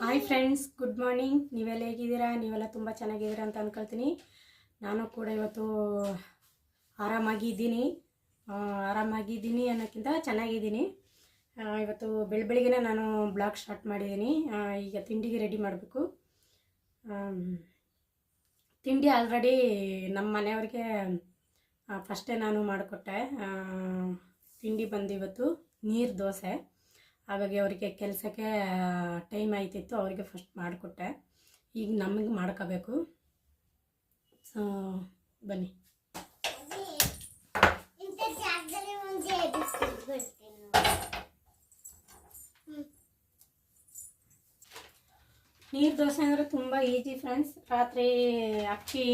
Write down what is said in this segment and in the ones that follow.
Hi friends good morning ನೀವೆಲ್ಲ ಹೇಗಿದ್ದೀರಾ? ನೀವೆಲ್ಲ ತುಂಬ ಚೆನ್ನಾಗಿದ್ದೀರಾ ಅಂತ ಅಂದ್ಕೊಳ್ತೀನಿ ನಾನು ಕೂಡ ಇವತ್ತು ಆರಾಮಾಗಿದ್ದೀನಿ. ಆರಾಮಾಗಿದ್ದೀನಿ ಅನ್ನೋಕ್ಕಿಂತ ಚೆನ್ನಾಗಿದ್ದೀನಿ. ಇವತ್ತು ಬೆಳ ಬೆಳಿಗ್ಗೆ ನಾನು ಬ್ಲಾಗ್ ಸ್ಟಾರ್ಟ್ ಮಾಡಿದ್ದೀನಿ. ಈಗ ತಿಂಡಿಗೆ ರೆಡಿ ಮಾಡಬೇಕು. ತಿಂಡಿ ಆಲ್ರೆಡಿ ನಮ್ಮ ಮನೆಯವ್ರಿಗೆ ಫಸ್ಟೇ ನಾನು ಮಾಡಿಕೊಟ್ಟೆ. ತಿಂಡಿ ಬಂದು ಇವತ್ತು ನೀರು ದೋಸೆ. ಹಾಗಾಗಿ ಅವರಿಗೆ ಕೆಲಸಕ್ಕೆ ಟೈಮ್ ಆಯ್ತಿತ್ತು ಅವರಿಗೆ ಫಸ್ಟ್ ಮಾಡಿಕೊಟ್ಟೆ. ಈಗ ನಮಗೆ ಮಾಡ್ಕೋಬೇಕು. ಸೊ ಬನ್ನಿ. ನೀರು ದೋಸೆ ಅಂದರೆ ತುಂಬ ಈಜಿ ಫ್ರೆಂಡ್ಸ್ ರಾತ್ರಿ ಅಕ್ಕಿ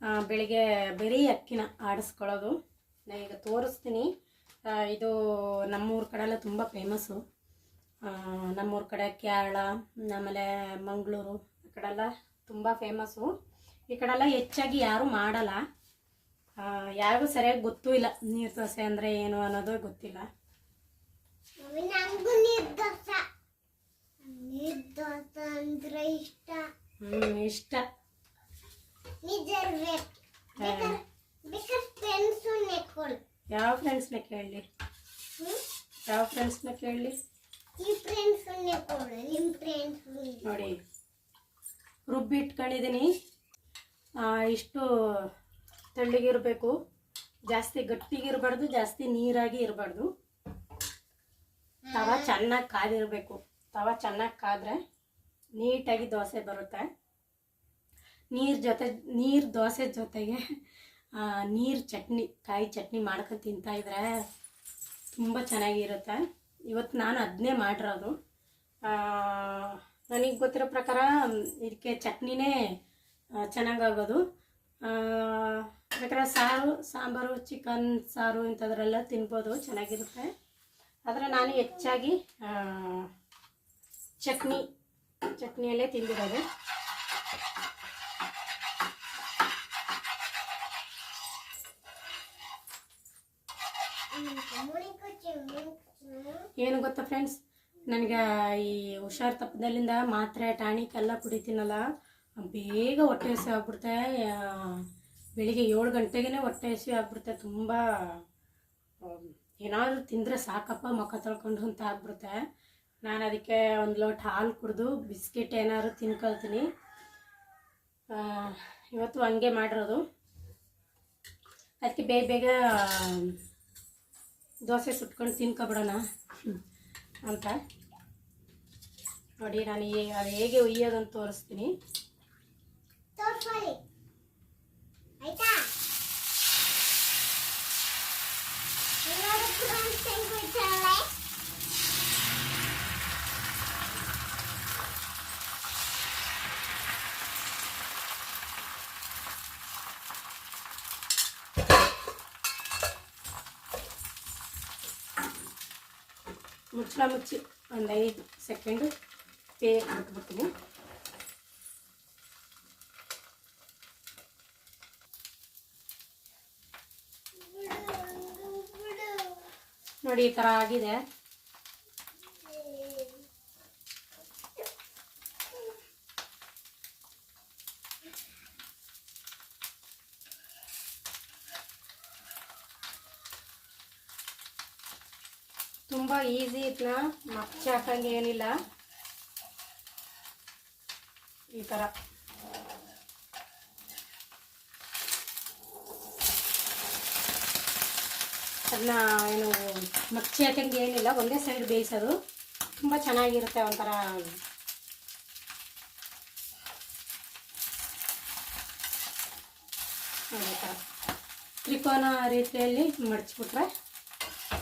ಆ, ಬೆಳಿಗ್ಗೆ ಬರೀ ಅಕ್ಕಿನ ಆಡಿಸ್ಕೊಳ್ಳೋದು. ನಾನು ಈಗ ತೋರಿಸ್ತೀನಿ. ಇದು ನಮ್ಮೂರ ಕಡೆಲ್ಲ ತುಂಬ ಫೇಮಸ್ಸು ನಮ್ಮೂರ ಕಡೆ ಕೇರಳ ಆಮೇಲೆ ಮಂಗಳೂರು ಈ ಕಡೆಲ್ಲ ತುಂಬ ಫೇಮಸ್ಸು ಈ ಕಡೆಲ್ಲ ಹೆಚ್ಚಾಗಿ ಯಾರೂ ಮಾಡಲ್ಲ. ಆ, ಯಾರಿಗೂ ಸರಿಯಾಗಿ ಗೊತ್ತೂ ಇಲ್ಲ ನೀರು ದೋಸೆ ಅಂದರೆ ಏನು ಅನ್ನೋದು ಗೊತ್ತಿಲ್ಲ. ಇಷ್ಟ. ಹ್ಞೂ ಇಷ್ಟ. ನಿಜ ಯಾವ ಫ್ರೆಂಡ್ಸ್ನ ಕೇಳಲಿ? ಯಾವ ಫ್ರೆಂಡ್ಸ್ನ ಕೇಳಲಿ ನೋಡಿ ರುಬ್ಬಿ ಇಟ್ಕೊಂಡಿದ್ದೀನಿ ಇಷ್ಟು ತೆಳ್ಳಗಿರಬೇಕು ಜಾಸ್ತಿ ಗಟ್ಟಿಗಿರಬಾರ್ದು ಜಾಸ್ತಿ ನೀರಾಗಿ ಇರಬಾರ್ದು. ತವ ಚೆನ್ನಾಗಿ ಕಾದಿರಬೇಕು. ತವ ಚೆನ್ನಾಗಿ ಕಾದ್ರೆ ನೀಟಾಗಿ ದೋಸೆ ಬರುತ್ತೆ. ನೀರು ಜೊತೆ ನೀರು ದೋಸೆ ಜೊತೆಗೆ ನೀರು ಚಟ್ನಿ ಕಾಯಿ ಚಟ್ನಿ ಮಾಡ್ಕೊಂಡು ತಿಂತಾ ಇದ್ರೆ ತುಂಬ ಚೆನ್ನಾಗಿರುತ್ತೆ. ಇವತ್ತು ನಾನು ಅದನ್ನೇ ಮಾಡಿರೋದು. ನನಗೆ ಗೊತ್ತಿರೋ ಪ್ರಕಾರ ಇದಕ್ಕೆ ಚಟ್ನಿನೇ ಚೆನ್ನಾಗಾಗೋದು. ಬೇಕಾದ್ರೆ ಸಾರು, ಸಾಂಬಾರು, ಚಿಕನ್, ಸಾರು ಇಂಥದ್ರೆಲ್ಲ ತಿನ್ಬೋದು, ಚೆನ್ನಾಗಿರುತ್ತೆ. ಆದರೆ ನಾನು ಹೆಚ್ಚಾಗಿ ಚಟ್ನಿ, ಚಟ್ನಿಯಲ್ಲೇ ತಿಂದಿರೋದು. ಏನು ಗೊತ್ತಾ ಫ್ರೆಂಡ್ಸ್ ನನಗೆ ಈ ಹುಷಾರ್ ತಪ್ಪದಲ್ಲಿಂದ ಮಾತ್ರೆ, ಟಾನಿಕ್ ಎಲ್ಲ ಕುಡಿತೀನಲ್ಲ, ಬೇಗ ಹೊಟ್ಟೆ ಹಸಿ ಆಗ್ಬಿಡುತ್ತೆ. ಬೆಳಿಗ್ಗೆ ಏಳು ಗಂಟೆಗೇ ಹೊಟ್ಟೆ ಹಸಿ ಆಗ್ಬಿಡುತ್ತೆ. ತುಂಬ ಏನಾದರೂ ತಿಂದರೆ ಸಾಕಪ್ಪ ಮುಖ ತೊಳ್ಕೊಂಡು ಅಂತ ಆಗ್ಬಿಡುತ್ತೆ. ನಾನು ಅದಕ್ಕೆ ಒಂದು ಲೋಟ ಹಾಲು ಕುಡಿದು, ಬಿಸ್ಕೆಟ್ ಏನಾದ್ರು ತಿನ್ಕೊಳ್ತೀನಿ. ಇವತ್ತು ಹಂಗೆ ಮಾಡಿರೋದು. ಅದಕ್ಕೆ ಬೇಗ ಬೇಗ ದೋಸೆ ಸುಟ್ಕೊಂಡು ತಿನ್ಕೊಬಿಡೋಣ. ಅಂತ. ನೋಡಿ ನಾನು ಅದು ಹೇಗೆ ಉಯ್ಯೋದಂತ ತೋರಿಸ್ತೀನಿ. ಆಯ್ತಾ ಎಲ್ಲರೂ ಕೂಡ ಒಂದು ತೆಂಗು ಇಟ್ಟಾಳೆ ಮುಚ್ಚಳ ಮುಚ್ಚಿ ಒಂದು ಐದು ಸೆಕೆಂಡು ಪೇ ಹಾಕ್ಬಿಡ್ತೀನಿ ನೋಡಿ ಈ ಥರ ಆಗಿದೆ. ತುಂಬ ಈಸಿ ಇದನ್ನ ಮಚ್ಚಿ ಹಾಕಂಗೆ ಏನಿಲ್ಲ. ಈ ಥರ ಅದನ್ನ ಏನು ಮಚ್ಚಿ ಹಾಕಂಗೆ ಏನಿಲ್ಲ, ಒಂದೇ ಸೈಡ್ ಬೇಯಿಸೋದು. ತುಂಬ ಚೆನ್ನಾಗಿರುತ್ತೆ ಒಂಥರ. ತ್ರಿಕೋನ ರೀತಿಯಲ್ಲಿ ಮಡಚ್ಬಿಟ್ರೆ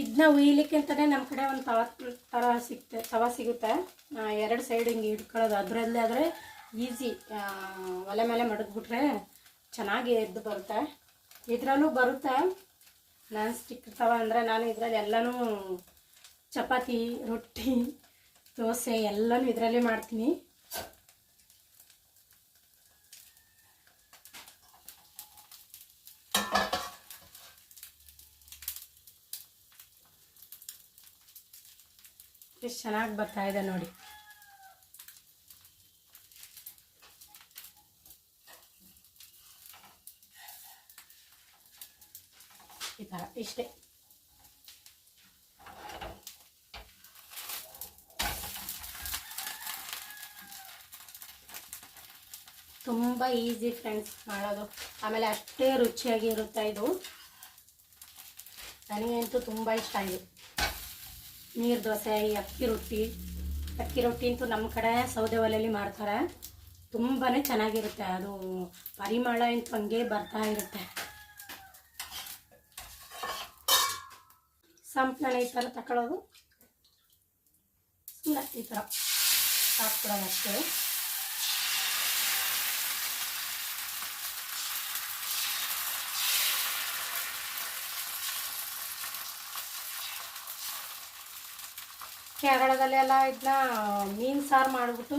ಇದನ್ನ ಉಯ್ಲಿಕ್ಕೆ ಅಂತಲೇ ನಮ್ಮ ಕಡೆ ಒಂದು ತವ, ತರ ಸಿಗ್ತೆ ತವ ಸಿಗುತ್ತೆ. ಎರಡು ಸೈಡ್ ಹಿಂಗೆ ಇಟ್ಕೊಳ್ಳೋದು ಅದರಲ್ಲೇ ಆದರೆ ಈಸಿ ಒಲೆ ಮೇಲೆ ಮಡಗ್ಬಿಟ್ರೆ ಚೆನ್ನಾಗಿ ಎದ್ದು ಬರುತ್ತೆ. ಇದರಲ್ಲೂ ಬರುತ್ತೆ. ನಾನ್ ಸ್ಟಿಕ್ ತವ ಅಂದರೆ ನಾನು ಇದರಲ್ಲಿ ಎಲ್ಲನೂ ಚಪಾತಿ, ರೊಟ್ಟಿ, ದೋಸೆ ಎಲ್ಲನೂ ಇದರಲ್ಲೇ ಮಾಡ್ತೀನಿ. ಎಷ್ಟು ಚೆನ್ನಾಗಿ ಬರ್ತಾ ಇದೆ ನೋಡಿ. ಈ ಥರ ಇಷ್ಟೇ. ತುಂಬ ಈಸಿ ಫ್ರೆಂಡ್ಸ್ ಮಾಡೋದು. ಆಮೇಲೆ ಅಷ್ಟೇ ರುಚಿಯಾಗಿ ಇರುತ್ತೆ ಇದು. ನನಗಂತೂ ತುಂಬ ಇಷ್ಟ ಇದು ನೀರು ದೋಸೆ ಈ ಅಕ್ಕಿ ರೊಟ್ಟಿ. ಅಕ್ಕಿ ರೊಟ್ಟಿ ಅಂತೂ ನಮ್ಮ ಕಡೆ ಸೌದೆ ಒಲೆಯಲ್ಲಿ ಮಾಡ್ತಾರೆ. ತುಂಬಾ ಚೆನ್ನಾಗಿರುತ್ತೆ. ಅದು ಪರಿಮಳ ಅಂತೂ ಹಂಗೆ ಬರ್ತಾ ಇರುತ್ತೆ. ಸಂಪಣ ಈ ಥರ ತಗೊಳ್ಳೋದು ಸುಮ್ಮನೆ ಈ ಥರ ಹಾಕ್ಬಿಡೋದು ಅಷ್ಟೇ. ಕೇರಳದಲ್ಲೆಲ್ಲ ಇದನ್ನ ಮೀನು ಸಾರು ಮಾಡಿಬಿಟ್ಟು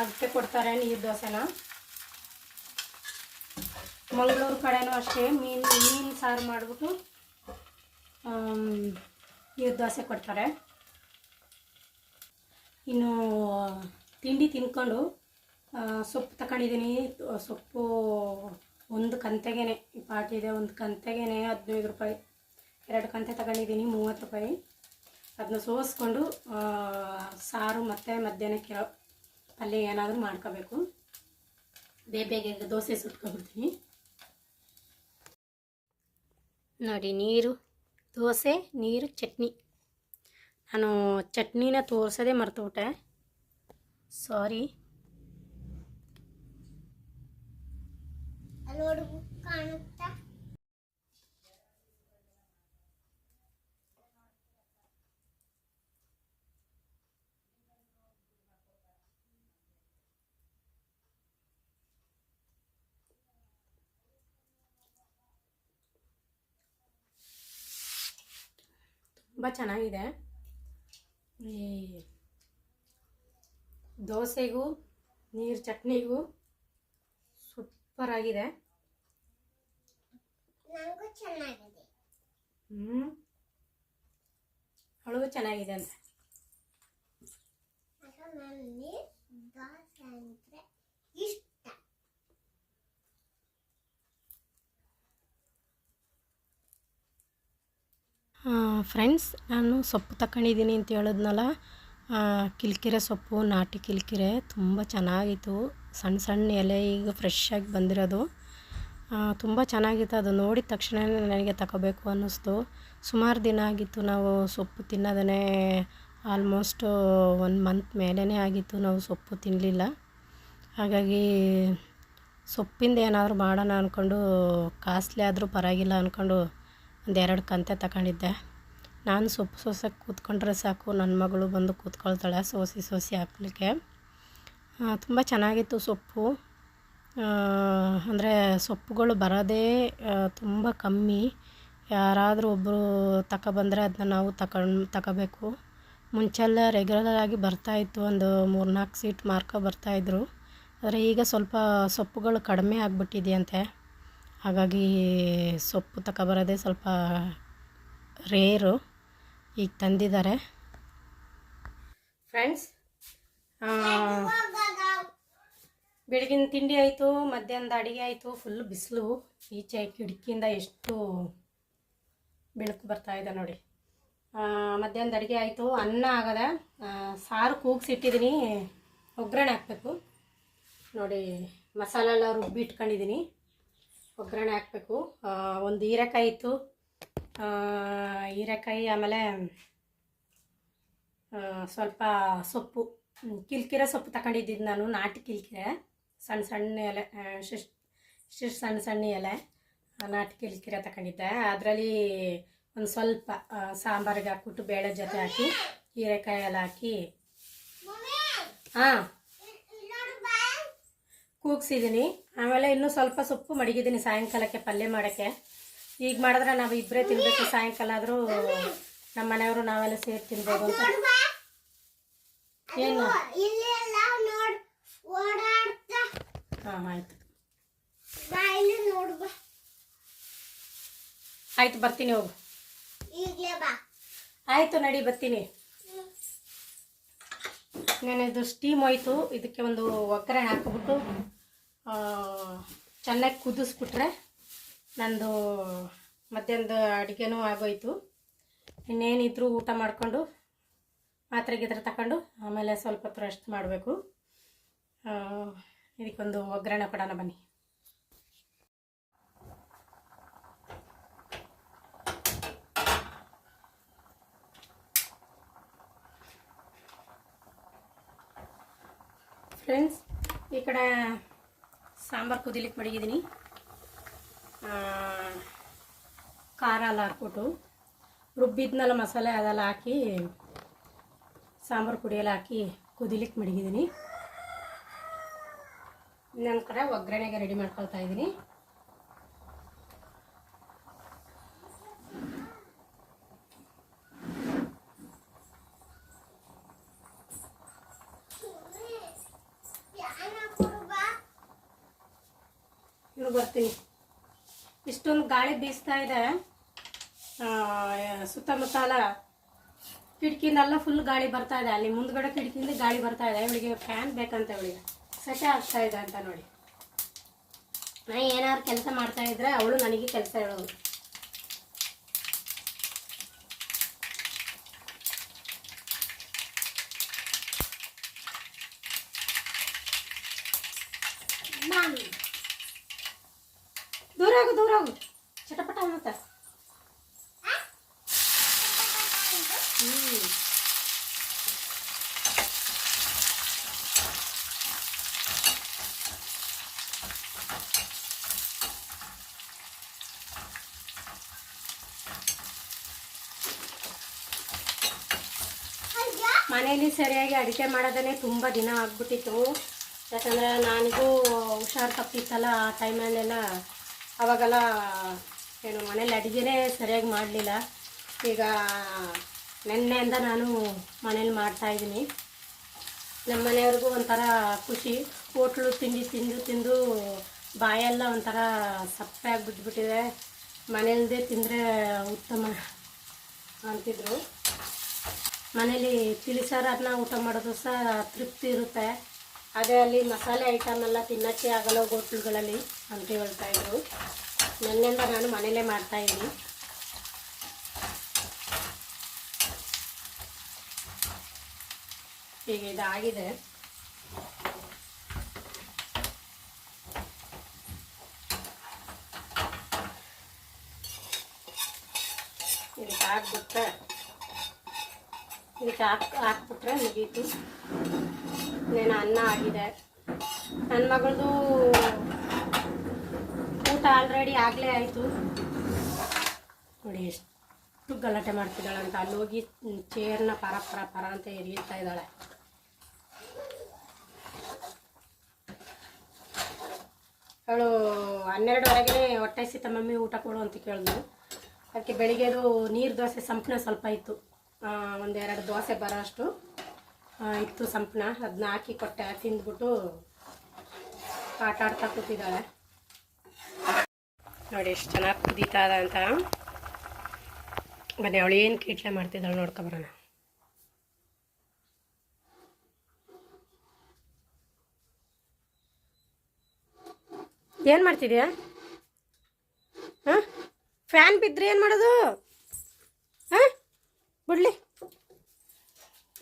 ಅದಕ್ಕೆ ಕೊಡ್ತಾರೆ ನೀರು ದೋಸೆನ. ಮಂಗಳೂರು ಕಡೆನೂ ಅಷ್ಟೇ ಮೀನು ಮೀನು ಸಾರು ಮಾಡಿಬಿಟ್ಟು ನೀರು ದೋಸೆ ಕೊಡ್ತಾರೆ. ಇನ್ನು ತಿಂಡಿ ತಿನ್ಕೊಂಡು ಆ, ಸೊಪ್ಪು ತಗೊಂಡಿದ್ದೀನಿ ಸೊಪ್ಪು ಒಂದು ಕಂತೆಗೇನೆ ಈ ಪಾಟಿದೆ ಒಂದು ಕಂತೆಗೇನೆ ಹದಿನೈದು ರೂಪಾಯಿ. ಎರಡು ಕಂತೆ ತಗೊಂಡಿದ್ದೀನಿ ಮೂವತ್ತು ರೂಪಾಯಿ. ಅದನ್ನ ಸೋಸ್ಕೊಂಡು ಸಾರು ಮತ್ತು ಮಧ್ಯಾಹ್ನಕ್ಕೆ ಪಲ್ಯ ಏನಾದರೂ ಮಾಡ್ಕೋಬೇಕು. ಬೇಗ ಬೇಗ ದೋಸೆ ಸುಟ್ಕೊಬಿಡ್ತೀನಿ ನೋಡಿ, ನೀರು, ದೋಸೆ, ನೀರು, ಚಟ್ನಿ. ನಾನು ಚಟ್ನಿನ ತೋರಿಸೋದೇ ಮರ್ತುಬಿಟ್ಟೆ ಸಾರಿ. ಕಾಣುತ್ತಾ? ತುಂಬ ಚೆನ್ನಾಗಿದೆ. ಈ ದೋಸೆಗೂ ನೀರು ಚಟ್ನಿಗೂ ಸೂಪರಾಗಿದೆ ಹ್ಞೂ ಅವಳಿಗೂ ಚೆನ್ನಾಗಿದೆ. ಅಂತ. ಇಷ್ಟ ಫ್ರೆಂಡ್ಸ್ ನಾನು ಸೊಪ್ಪು ತಗೊಂಡಿದ್ದೀನಿ ಅಂತ ಹೇಳಿದ್ನಲ್ಲ ಕಿಲ್ಕಿರೆ ಸೊಪ್ಪು, ನಾಟಿ ಕಿಲ್ಕಿರೆ ತುಂಬ ಚೆನ್ನಾಗಿತ್ತು. ಸಣ್ಣ ಸಣ್ಣ ಎಲೆ ಈಗ ಫ್ರೆಶ್ಶಾಗಿ ಬಂದಿರೋದು. ತುಂಬ ಚೆನ್ನಾಗಿತ್ತು. ಅದು ನೋಡಿದ ತಕ್ಷಣ ನನಗೆ ತಗೋಬೇಕು ಅನ್ನಿಸ್ತು. ಸುಮಾರು ದಿನ ಆಗಿತ್ತು ನಾವು ಸೊಪ್ಪು ತಿನ್ನೋದನ್ನೇ ಆಲ್ಮೋಸ್ಟ್ ಒನ್ ಮಂತ್ ಮೇಲೇ ಆಗಿತ್ತು ನಾವು ಸೊಪ್ಪು ತಿನ್ನಲಿಲ್ಲ ಹಾಗಾಗಿ ಸೊಪ್ಪಿಂದ ಏನಾದರೂ ಮಾಡೋಣ ಅಂದ್ಕೊಂಡು ಕಾಸ್ಟ್ಲಿ ಆದರೂ ಪರವಾಗಿಲ್ಲ ಅಂದ್ಕೊಂಡು ಒಂದೆರಡು ಕಂತೆ ತಗೊಂಡಿದ್ದೆ. ನಾನು ಸೊಪ್ಪು ಸೋಸಕ್ಕೆ ಕೂತ್ಕೊಂಡ್ರೆ ಸಾಕು, ನನ್ನ ಮಗಳು ಬಂದು ಕೂತ್ಕೊಳ್ತಾಳೆ ಸೋಸಿ ಸೋಸಿ ಹಾಕ್ಲಿಕ್ಕೆ. ತುಂಬ ಚೆನ್ನಾಗಿತ್ತು ಸೊಪ್ಪು. ಅಂದರೆ ಸೊಪ್ಪುಗಳು ಬರೋದೇ ತುಂಬ ಕಮ್ಮಿ. ಯಾರಾದರೂ ಒಬ್ಬರು ತಗೊಬಂದರೆ ಅದನ್ನ ನಾವು ತಗೊಂಡು ತಗೋಬೇಕು ಮುಂಚೆಲ್ಲ ರೆಗ್ಯುಲರ್ ಆಗಿ ಬರ್ತಾಯಿತ್ತು ಒಂದು ಮೂರ್ನಾಲ್ಕು ಸೀಟ್ ಮಾರ್ಕೊ ಬರ್ತಾಯಿದ್ರು ಆದರೆ ಈಗ ಸ್ವಲ್ಪ ಸೊಪ್ಪುಗಳು ಕಡಿಮೆ ಆಗಿಬಿಟ್ಟಿದೆಯಂತೆ. ಹಾಗಾಗಿ ಸೊಪ್ಪು ತಗೊಬರೋದೇ ಸ್ವಲ್ಪ ರೇರು ಈಗ ತಂದಿದ್ದಾರೆ. ಫ್ರೆಂಡ್ಸ್ ಬೆಳಗಿನ ತಿಂಡಿ ಆಯಿತು, ಮಧ್ಯಾಹ್ನದ ಅಡುಗೆ ಆಯಿತು ಫುಲ್ ಬಿಸಿಲು. ಈಚೆ ಕಿಟಕಿಯಿಂದ ಎಷ್ಟು ಬೆಳಕು ಬರ್ತಾ ಇದೆ ನೋಡಿ. ಮಧ್ಯಾಹ್ನದ ಅಡುಗೆ ಆಯಿತು, ಅನ್ನ ಆಗದ ಸಾರು ಕೂಗಿಸಿಟ್ಟಿದ್ದೀನಿ. ಒಗ್ಗರಣೆ ಹಾಕ್ಬೇಕು. ನೋಡಿ ಮಸಾಲೆ ಎಲ್ಲ ರುಬ್ಬಿ ಇಟ್ಕೊಂಡಿದ್ದೀನಿ. ಒಗ್ಗರಣೆ ಹಾಕಬೇಕು. ಒಂದು ಹೀರೆಕಾಯಿ ಇತ್ತು. ಹೀರೆಕಾಯಿ ಆಮೇಲೆ ಸ್ವಲ್ಪ ಸೊಪ್ಪು, ಕಿಲ್ಕಿರೆ ಸೊಪ್ಪು ತಗೊಂಡಿದ್ದಿದ್ದು ನಾನು, ನಾಟಿ ಕಿಲ್ಕಿರೆ. ಸಣ್ಣ ಸಣ್ಣ ಎಲೆ ಶಿಶ್ ಶಿಶ್ ಸಣ್ಣ ಸಣ್ಣ ಎಲೆ, ನಾಟಿ ಕಿಲ್ಕಿರೆ ತಗೊಂಡಿದ್ದೆ ಅದರಲ್ಲಿ ಒಂದು ಸ್ವಲ್ಪ ಸಾಂಬಾರಿಗೆ ಹಾಕ್ಬಿಟ್ಟು ಬೇಳೆ ಜೊತೆ ಹಾಕಿ ಹೀರೆಕಾಯಿ ಎಲ್ಲ ಹಾಕಿ. ಹಾಂ. ಕೂಗ್ಸಿದ್ದೀನಿ ಆಮೇಲೆ ಇನ್ನೂ ಸ್ವಲ್ಪ ಸೊಪ್ಪು ಮಡಗಿದ್ದೀನಿ ಸಾಯಂಕಾಲಕ್ಕೆ ಪಲ್ಯ ಮಾಡೋಕ್ಕೆ. ಈಗ ಮಾಡಿದ್ರೆ ನಾವು ಇಬ್ಬರೇ ತಿನ್ನಬೇಕು ಸಾಯಂಕಾಲ ಆದರೂ ನಮ್ಮ ಮನೆಯವರು ನಾವೆಲ್ಲ ಸೇರಿ ತಿನ್ಬೋದು ಅಂತ. ಏನು? ಹಾಂ ಆಯ್ತು. ಆಯ್ತು ಬರ್ತೀನಿ ಹೋಗು. ಆಯಿತು ನಡಿ ಬರ್ತೀನಿ. ನಾನು ಇದು ಸ್ಟೀಮ್ ಹೋಯ್ತು ಇದಕ್ಕೆ ಒಂದು ಒಗ್ಗರಣೆ ಹಾಕಿಬಿಟ್ಟು ಚೆನ್ನಾಗಿ ಕುದಿಸ್ಬಿಟ್ರೆ ನಂದು ಮಧ್ಯಾಹ್ನದ ಅಡುಗೆನೂ ಆಗೋಯ್ತು. ಇನ್ನೇನಿದ್ರು ಊಟ ಮಾಡಿಕೊಂಡು ಮಾತ್ರೆ ಗೀತ್ರೆ ತಗೊಂಡು ಆಮೇಲೆ ಸ್ವಲ್ಪ ಹೊತ್ತು ರೆಸ್ಟ್ ಮಾಡಬೇಕು. ಇದಕ್ಕೊಂದು ಒಗ್ಗರಣೆ ಕೊಡೋಣ ಬನ್ನಿ. ಫ್ರೆಂಡ್ಸ್ ಈ ಕಡೆ ಸಾಂಬಾರು ಕುದಿಲಿಕ್ಕೆ ಮಡಗಿದ್ದೀನಿ. ಖಾರ ಎಲ್ಲ ಹಾಕ್ಬಿಟ್ಟು ರುಬ್ಬಿದ್ಮೇಲೆ ಮಸಾಲೆ ಅದೆಲ್ಲ ಹಾಕಿ, ಸಾಂಬಾರು ಪುಡಿಯೆಲ್ಲ ಹಾಕಿ ಕುದಿಲಿಕ್ಕೆ ಮಡಗಿದ್ದೀನಿ. ಇನ್ನೊಂದು ಕಡೆ ಒಗ್ಗರಣೆಗೆ ರೆಡಿ ಮಾಡ್ಕೊಳ್ತಾ ಇದ್ದೀನಿ. ಬರ್ತೀನಿ. ಇಷ್ಟೊಂದು ಗಾಳಿ ಬೀಸ್ತಾ ಇದೆ. ಸುತ್ತಮುತ್ತಲ ಕಿಟಕಿಯಿಂದೆಲ್ಲ ಫುಲ್ ಗಾಳಿ ಬರ್ತಾ ಇದೆ. ಅಲ್ಲಿ ಮುಂದ್ಗಡೆ ಕಿಟಕಿಯಿಂದ ಗಾಳಿ ಬರ್ತಾ ಇದೆ. ಇವಳಿಗೆ ಫ್ಯಾನ್ ಬೇಕಂತ ಇವಳಿಗೆ. ಸೆಕೆ ಆಗ್ತಾ ಇದೆ ಅಂತ ನೋಡಿ. ನಾ ಏನಾದ್ರು ಕೆಲಸ ಮಾಡ್ತಾ ಇದ್ರೆ ಅವಳು ನನಗೆ ಕೆಲಸ ಹೇಳೋದು. ಮಾಮಿ ದೂರ ಆಗು ದೂರ ಆಗು. ಚಟಪಟ ಅಯ್ಯ ಮನೆಯಲ್ಲಿ ಸರಿಯಾಗಿ ಅಡುಗೆ ಮಾಡೋದೇ ತುಂಬ ದಿನ ಆಗ್ಬಿಟ್ಟಿತ್ತು. ಯಾಕಂದರೆ ನನಗೂ ಹುಷಾರು ತಪ್ಪಿತ್ತಲ್ಲ ಆ ಟೈಮಲ್ಲೆಲ್ಲ ಅವಾಗೆಲ್ಲ ಏನು ಮನೇಲಿ ಅಡುಗೆನೇ ಸರಿಯಾಗಿ ಮಾಡಲಿಲ್ಲ. ಈಗ ನಿನ್ನೆಯಿಂದ ನಾನು ಮನೇಲಿ ಮಾಡ್ತಾಯಿದ್ದೀನಿ ನಮ್ಮ ಮನೆಯವ್ರಿಗೂ ಒಂಥರ ಖುಷಿ. ಹೋಟ್ಲು ತಿಂಡಿ ತಿಂದು ತಿಂದು ಬಾಯೆಲ್ಲ ಒಂಥರ ಸಪ್ಪೆ ಆಗಿಬಿಟ್ಬಿಟ್ಟಿದೆ. ಮನೆಯಲ್ಲದೆ ತಿಂದರೆ ಉತ್ತಮ ಅಂತಿದ್ರು. ಮನೇಲಿ ತಿಳಿಸಾರು ಅದನ್ನ ಊಟ ಮಾಡೋದು ಸಹ ತೃಪ್ತಿ ಇರುತ್ತೆ. ಅದೇ ಅಲ್ಲಿ ಮಸಾಲೆ ಐಟಮ್ ಎಲ್ಲ ತಿನ್ನಕ್ಕೆ ಆಗಲ್ಲ ಹೋಟ್ಲುಗಳಲ್ಲಿ ಅಂತ ಹೇಳ್ತಾ ಇದ್ರು. ನನ್ನಿಂದ ನಾನು ಮನೇಲೆ ಮಾಡ್ತಾ ಇದ್ದೀನಿ. ಈಗ ಇದಾಗಿದೆ. ಇದಕ್ಕೆ ಹಾಕ್ಬಿಟ್ರೆ ಇದಕ್ಕೆ ಹಾಕ್ ಹಾಕ್ಬಿಟ್ರೆ ಮುಗೀತು. ಇನ್ನೇನು ಅನ್ನ ಆಗಿದೆ. ನನ್ನ ಮಗಳದು ಊಟ ಆಲ್ರೆಡಿ ಆಗಲೇ ಆಯಿತು. ನೋಡಿ ಎಷ್ಟು ಗಲಾಟೆ ಮಾಡ್ತಿದ್ದಾಳೆ ಅಂತ. ಅಲ್ಲಿ ಹೋಗಿ ಚೇರ್ನ ಪರ ಪರ ಪರ ಅಂತ ಎರಿಯುತ್ತಾ ಇದ್ದಾಳೆ. ಅವಳು ಹನ್ನೆರಡುವರೆಗೆ ಹೊಟ್ಟೆ ಮಮ್ಮಿ ಊಟ ಕೊಡು ಅಂತ ಕೇಳಿದ್ಲು. ಅದಕ್ಕೆ ಬೆಳಿಗ್ಗೆದು ನೀರು ದೋಸೆ ಸಂಪ್ನ ಸ್ವಲ್ಪ ಇತ್ತು. ಒಂದೆರಡು ದೋಸೆ ಬರೋ ಅಷ್ಟು ಆ, ಇತ್ತು ಸಂಪಣ ಅದನ್ನ ಹಾಕಿ ಕೊಟ್ಟೆ. ತಿಂದ್ಬಿಟ್ಟು ಆಟ ಆಡ್ತಾ ಕೂತಿದ್ದಾಳೆ. ನೋಡಿ ಎಷ್ಟು ಚೆನ್ನಾಗಿ ಕುದೀತಾ ಇದೆ ಅಂತ. ಬನ್ನಿ, ಅವಳು ಏನು ಕೀಟ್ಲೆ ಮಾಡ್ತಿದ್ದಾಳೆ ನೋಡ್ಕೊಬರೋಣ ಏನು ಮಾಡ್ತಿದ್ಯಾ? ಹಾಂ? ಫ್ಯಾನ್ ಬಿದ್ದರೆ ಏನು ಮಾಡೋದು? ಹಾಂ? ಬಿಡ್ಲಿ.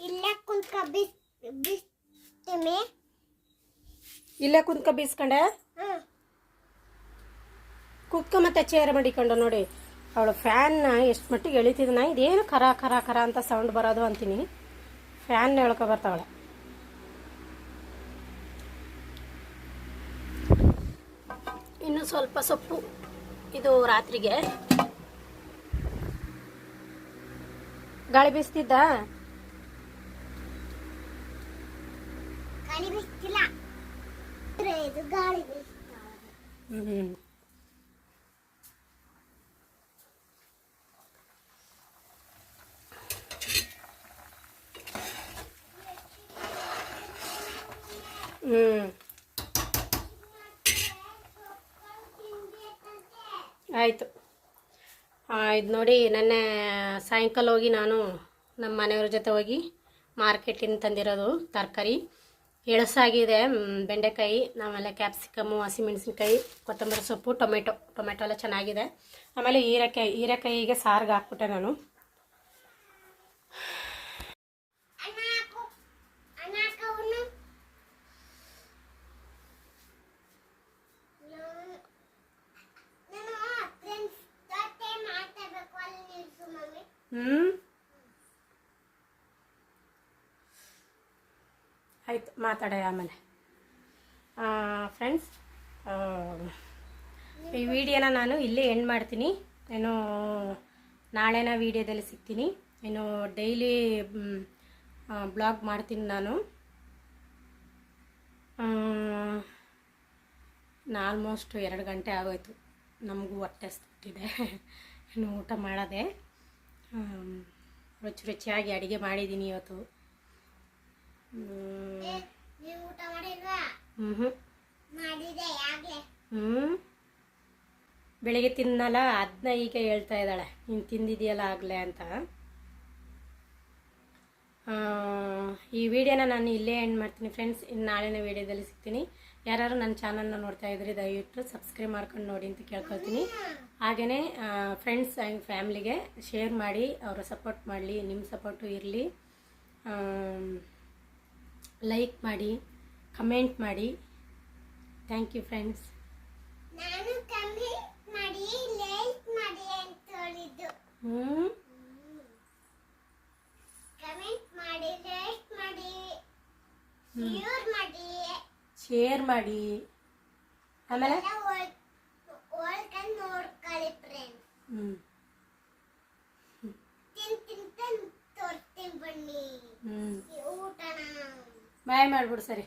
ಇಲ್ಲೇ ಕುಂತ್ಕ ಬಿಸ್ ಕುಕ್ಕ ಇಲ್ಲೇ ಕುಂತ್ಕ ಬೀಸ್ಕೊಂಡೆ? ಕುತ್ಕ ಮತ್ತೆ ಚೇರ್ ಮಡಿಕೊಂಡು ನೋಡಿ. ಅವಳು ಫ್ಯಾನ್ನ ಎಷ್ಟು ಮಟ್ಟಿಗೆ ಎಳಿತಿದ್ನ ಇದೇನು ಖರ ಖರ ಖರ ಅಂತ ಸೌಂಡ್ ಬರೋದು ಅಂತೀನಿ. ಫ್ಯಾನ್ ಹೇಳ್ಕೊ ಬರ್ತಾವಳೆ. ಇನ್ನು ಸ್ವಲ್ಪ ಸೊಪ್ಪು. ಇದು ರಾತ್ರಿಗೆ. ಗಾಳಿ ಬೀಸ್ತಿದ್ದ ಗಾಳಿ ಬೀಸ್ತಿಲ್ಲ ಇದು ಗಾಳಿ ಬೀಸ್ತಾ ಹ್ಮ್ ಹ್ಮ್ ಆಯಿತು. ಇದು ನೋಡಿ ನೆನ್ನೆ ಸಾಯಂಕಾಲ ಹೋಗಿ ನಾನು ನಮ್ಮ ಮನೆಯವ್ರ ಜೊತೆ ಹೋಗಿ ಮಾರ್ಕೆಟಿಂದ ತಂದಿರೋದು ತರಕಾರಿ. ಎಳಸಾಗಿದೆ ಬೆಂಡೆಕಾಯಿ, ಆಮೇಲೆ ಕ್ಯಾಪ್ಸಿಕಮ್ಮು ಹಸಿಮೆಣಸಿನ್ಕಾಯಿ, ಕೊತ್ತಂಬರಿ ಸೊಪ್ಪು, ಟೊಮೆಟೊ. ಟೊಮೆಟೊ ಎಲ್ಲ ಚೆನ್ನಾಗಿದೆ. ಆಮೇಲೆ ಹೀರೆಕಾಯಿ, ಹೀರೆಕಾಯಿಗೆ ಸಾರಿಗೆ ಹಾಕ್ಬಿಟ್ಟೆ ನಾನು. ಅಣ್ಣ ಹಾಕು ಅಣ್ಣ ಹಾಕವನು ನಾನು ಫ್ರೆಂಡ್ಸ್ ಜೊತೆ ಮಾತಾಡ್ಬೇಕು ಅಲ್ಲಿ ನಿಲ್ಸು ಮಮ್ಮಿ ಹ್ಞೂ ಆಯಿತು ಮಾತಾಡೋ ಆಮೇಲೆ. ಫ್ರೆಂಡ್ಸ್ ಈ ವಿಡಿಯೋನ ನಾನು ಇಲ್ಲೇ ಎಂಡ್ ಮಾಡ್ತೀನಿ. ಏನು ನಾಳೆನ ವಿಡಿಯೋದಲ್ಲಿ ಸಿಗ್ತೀನಿ. ಏನು ಡೈಲಿ ಬ್ಲಾಗ್ ಮಾಡ್ತೀನಿ ನಾನು. ಆಲ್ಮೋಸ್ಟ್ ಎರಡು ಗಂಟೆ ಆಗೋಯ್ತು. ನಮಗೂ ಹೊಟ್ಟೆ ಹಸ್ಬಿಟ್ಟಿದೆ ಇನ್ನು ಊಟ ಮಾಡೋದೆ. ರುಚಿ ರುಚಿಯಾಗಿ ಅಡುಗೆ ಮಾಡಿದ್ದೀನಿ ಇವತ್ತು. ಹ್ಞೂ ಬೆಳಿಗ್ಗೆ ತಿನ್ನಲ್ಲ ಅದನ್ನ ಈಗ ಹೇಳ್ತಾ ಇದ್ದಾಳೆ. ನೀನು ತಿಂದಿದೆಯಲ್ಲ ಆಗಲೇ ಅಂತ. ಈ ವಿಡಿಯೋನ ನಾನು ಇಲ್ಲೇ ಎಂಡ್ ಮಾಡ್ತೀನಿ ಫ್ರೆಂಡ್ಸ್ ಇನ್ನು ನಾಳಿನ ವಿಡಿಯೋದಲ್ಲಿ ಸಿಗ್ತೀನಿ. ಯಾರು ನನ್ನ ಚಾನಲ್ನ ನೋಡ್ತಾ ಇದ್ರಿ, ದಯವಿಟ್ಟು ಸಬ್ಸ್ಕ್ರೈಬ್ ಮಾಡ್ಕೊಂಡು ನೋಡಿ ಅಂತ ಕೇಳ್ಕೊಳ್ತೀನಿ. ಹಾಗೆಯೇ ಫ್ರೆಂಡ್ಸ್ ಆ್ಯಂಡ್ ಫ್ಯಾಮ್ಲಿಗೆ ಶೇರ್ ಮಾಡಿ, ಅವರ ಸಪೋರ್ಟ್ ಮಾಡಲಿ ನಿಮ್ಮ ಸಪೋರ್ಟು ಇರಲಿ. ಲೈಕ್ ಮಾಡಿ ಕಮೆಂಟ್ ಮಾಡಿ. ಥ್ಯಾಂಕ್ ಯು ಫ್ರೆಂಡ್ಸ್ ನಾನು ಕಮೆಂಟ್ ಮಾಡಿ ಲೈಕ್ ಮಾಡಿ ಅಂತ ಹೇಳಿದ್ದು. ಹ್ಞೂ ಕಮೆಂಟ್ ಮಾಡಿ ಲೈಕ್ ಮಾಡಿ. ಶೇರ್ ಮಾಡಿ. ಶೇರ್ ಮಾಡಿ. ಆಮೇಲೆ? ನೋಡ್ಕೊಳ್ಳಿ ಫ್ರೆಂಡ್ಸ್ ಹ್ಞೂ ತಿಂತ ತೋರ್ತೀನಿ ಬನ್ನಿ. ಊಟನ. ಬಾಯ್ ಮಾಡ್ಬಿಡು ಸರಿ.